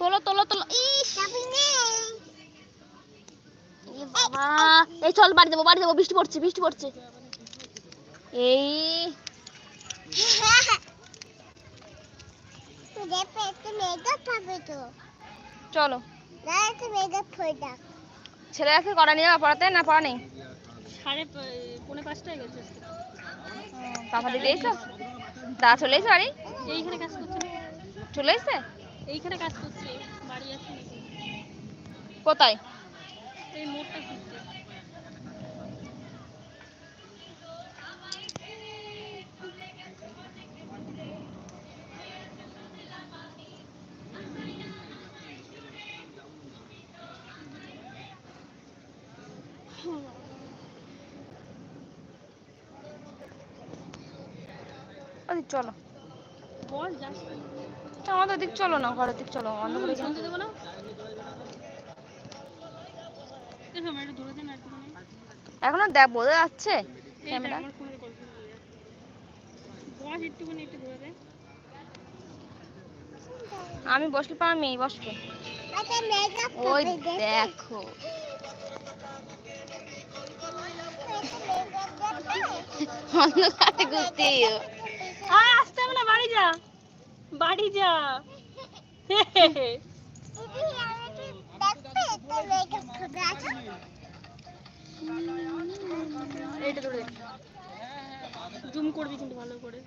তোলো তোলো তোলো। বাবা। এই চল, বাড়ি যাব বাড়ি যাব। বৃষ্টি পড়ছে বৃষ্টি পড়ছে। এই। চলো। ছেলেরাকে করা নিয়ে যাওয়া পড়াতে না পড়া নেই? সাড়ে পৌনে পাঁচটায় গেছে পাপা দিদি এসো। দা চলে এসো বাড়ি? এইখানে কাজ করছে চলে এসছে? এইখানে কাজ করছে বাড়ি আছে কোথায়? এই মোড়টা ওদিক চলো। বল যাস। আমাদের দিক চলো না ঘরের দিক চলো অন্ধ করে দেবো না দেখো আমার একটু দূরে দেন আর এখনও দেখ বোঝা যাচ্ছে ক্যামেরা আমি বসলে পার মেয়ে বসবে। ওই দেখো। অন্ধকারে ঘুরতে আর আসতে হবে না বাড়ি যা। বাড়ি যা। ধরে জুম করবি কিন্তু ভালো করে।